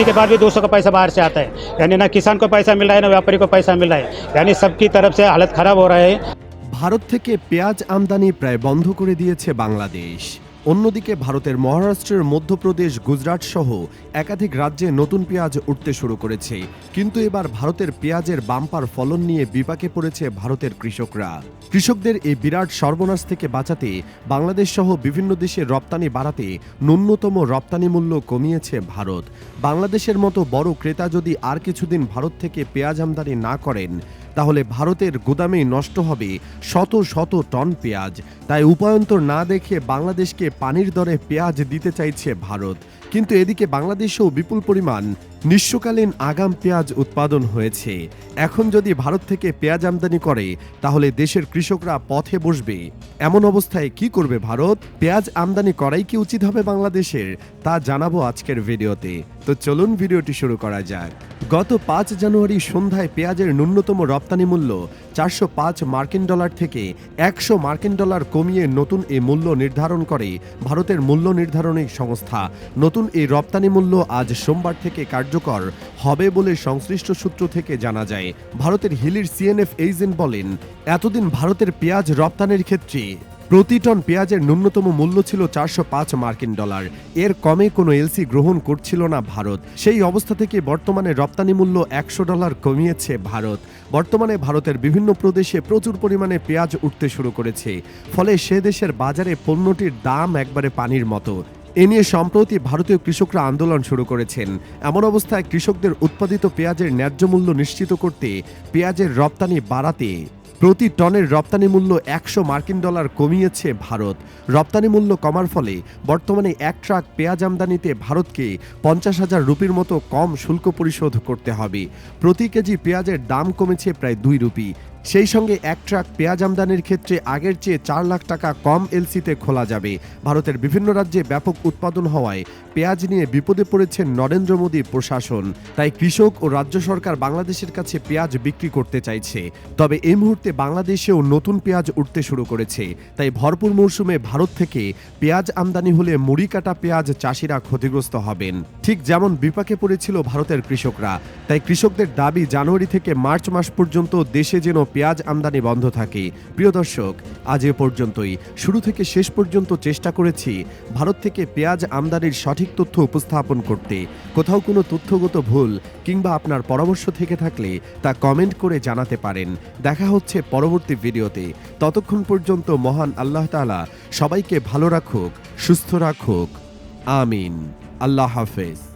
कटौती के बाद भी दो सौ का पैसा बाहर से आता है यानी ना किसान को पैसा मिल रहा है ना व्यापारी को पैसा मिल रहा है यानी सबकी तरफ से हालत खराब हो रहा है ভারত থেকে পেঁয়াজ আমদানি প্রায় বন্ধ করে দিয়েছে বাংলাদেশ অন্যদিকে ভারতের মহারাষ্ট্রের মধ্যপ্রদেশ, গুজরাট সহ একাধিক রাজ্যে নতুন পেঁয়াজ উঠতে শুরু করেছে। কিন্তু এবার ভারতের পেঁয়াজের বাম্পার ফলন নিয়ে বিপাকে পড়েছে ভারতের কৃষকরা। কৃষকদের এই বিরাট সর্বনাশ থেকে বাঁচাতে বাংলাদেশ সহ বিভিন্ন দেশে রপ্তানি বাড়াতে ন্যূনতম রপ্তানি মূল্য কমিয়েছে ভারত। বাংলাদেশের মতো বড় ক্রেতা যদি আর কিছুদিন ভারত থেকে পেঁয়াজ আমদানি না করেন তাহলে ভারতের গুদামে নষ্ট হবে শত শত টন পেঁয়াজ। তাই উপায়ন্তর না দেখে বাংলাদেশকে পানির দরে পেঁয়াজ দিতে চাইছে ভারত। কিন্তু এদিকে বাংলাদেশেও বিপুল পরিমাণ নিঃস্বকালীন আগাম পেঁয়াজ উৎপাদন হয়েছে। এখন যদি ভারত থেকে পেঁয়াজ আমদানি করে, তাহলে দেশের কৃষকরা পথে বসবে। এমন অবস্থায় কি করবে ভারত? পেঁয়াজ আমদানি করাই কি উচিত হবে বাংলাদেশের? তা জানাব আজকের ভিডিওতে। তো চলুন ভিডিওটি শুরু করা যাক। গত পাঁচ জানুয়ারি সন্ধ্যায় পেঁয়াজের ন্যূনতম রপ্তানি মূল্য চারশো পাঁচ মার্কিন ডলার থেকে একশো মার্কিন ডলার কমিয়ে নতুন এ মূল্য নির্ধারণ করে ভারতের মূল্য নির্ধারণী সংস্থা। নতুন এই রপ্তানি মূল্য আজ সোমবার থেকে কার্যকর হবে বলে সংশ্লিষ্ট সূত্র থেকে জানা যায়। ভারতের হিলির সিএনএফ এজেন্ট বলেন, এতদিন ভারতের পেঁয়াজ রপ্তানির ক্ষেত্রে প্রতি টন পেঁয়াজের ন্যূনতম মূল্য ছিল চারশো পাঁচ মার্কিন ডলার। এর কমে কোনো এলসি গ্রহণ করছিল না ভারত। সেই অবস্থা থেকে বর্তমানে রপ্তানি মূল্য একশো ডলার কমিয়েছে ভারত। বর্তমানে ভারতের বিভিন্ন প্রদেশে প্রচুর পরিমাণে পেঁয়াজ উঠতে শুরু করেছে। ফলে সে দেশের বাজারে পণ্যটির দাম একবারে পানির মতো। এ নিয়ে সম্প্রতি ভারতীয় কৃষকরা আন্দোলন শুরু করেছেন। এমন অবস্থায় কৃষকদের উৎপাদিত পেঁয়াজের ন্যায্য মূল্য নিশ্চিত করতে পেঁয়াজের রপ্তানি বাড়াতে প্রতি টনের রপ্তানি মূল্য একশো মার্কিন ডলার কমিয়েছে ভারত। রপ্তানি মূল্য কমার ফলে বর্তমানে এক ট্রাক পেঁয়াজ আমদানিতে ভারতকে পঞ্চাশ হাজার রুপির মতো কম শুল্ক পরিশোধ করতে হবে। প্রতি কেজি পেঁয়াজের দাম কমেছে প্রায় দুই রুপি। সেই সঙ্গে এক ট্রাক পেঁয়াজ আমদানির ক্ষেত্রে আগের চেয়ে চার লাখ টাকা কম এলসিতে খোলা যাবে। ভারতের বিভিন্ন রাজ্যে ব্যাপক উৎপাদন হওয়ায় পেঁয়াজ নিয়ে বিপদে পড়েছেন নরেন্দ্র মোদী প্রশাসন। তাই কৃষক ও রাজ্য সরকার বাংলাদেশের কাছে পেঁয়াজ বিক্রি করতে চাইছে। তবে এই মুহূর্তে বাংলাদেশেও নতুন পেঁয়াজ উঠতে শুরু করেছে। তাই ভরপুর মৌসুমে ভারত থেকে পেঁয়াজ আমদানি হলে মুড়ি কাটা পেঁয়াজ চাষিরা ক্ষতিগ্রস্ত হবেন। ঠিক যেমন বিপাকে পড়েছিল ভারতের কৃষকরা তাই কৃষকদের দাবি জানুয়ারি থেকে মার্চ মাস পর্যন্ত দেশে যেন পেঁয়াজ আমদানি বন্ধ থাকে। প্রিয় দর্শক, আজ এ পর্যন্তই। শুরু থেকে শেষ পর্যন্ত চেষ্টা করেছি ভারত থেকে পেঁয়াজ আমদানির সঠিক তথ্য উপস্থাপন করতে। কোথাও কোনো তথ্যগত ভুল কিংবা আপনার পরামর্শ থেকে থাকলে তা কমেন্ট করে জানাতে পারেন। দেখা হচ্ছে পরবর্তী ভিডিওতে। ততক্ষণ পর্যন্ত মহান আল্লাহ তাআলা সবাইকে ভালো রাখুক, সুস্থ রাখুক। আমিন। আল্লাহ হাফেজ।